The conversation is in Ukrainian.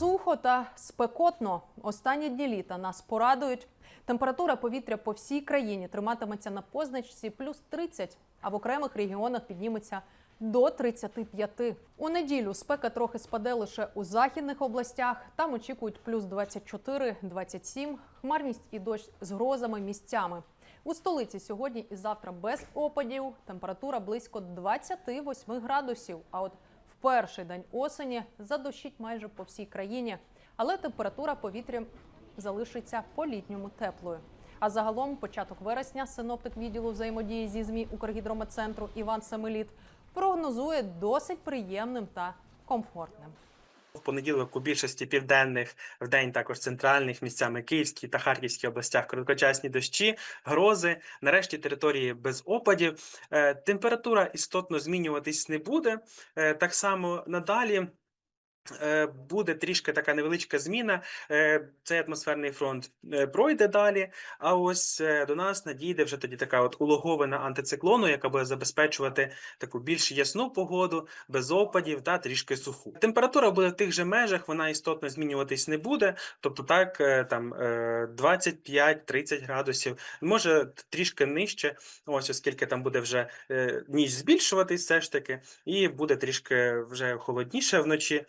Сухо та спекотно. Останні дні літа нас порадують. Температура повітря по всій країні триматиметься на позначці плюс 30, а в окремих регіонах підніметься до 35. У неділю спека трохи спаде лише у західних областях. Там очікують плюс 24-27, хмарність і дощ з грозами місцями. У столиці сьогодні і завтра без опадів. Температура близько 28 градусів. А от перший день осені задощить майже по всій країні, але температура повітря залишиться по-літньому теплою. А загалом, початок вересня, синоптик відділу взаємодії зі ЗМІ Укргідрометцентру Іван Семеліт прогнозує досить приємним та комфортним. В понеділок у більшості південних, в день також центральних місцями Київській та Харківській областях короткочасні дощі, грози. Нарешті території без опадів. Е, Температура істотно змінюватись не буде. Е, Так само надалі. Е, Буде трішки така невеличка зміна. Е, Цей атмосферний фронт е, пройде далі. А ось до нас надійде вже тоді така от улоговина антициклону, яка буде забезпечувати таку більш ясну погоду, без опадів та трішки суху. Температура буде в тих же межах, вона істотно змінюватись не буде. Тобто, так там е, 25-30 градусів, може трішки нижче. Ось оскільки там буде вже ніч збільшуватись, все ж таки, і буде трішки вже холодніше вночі.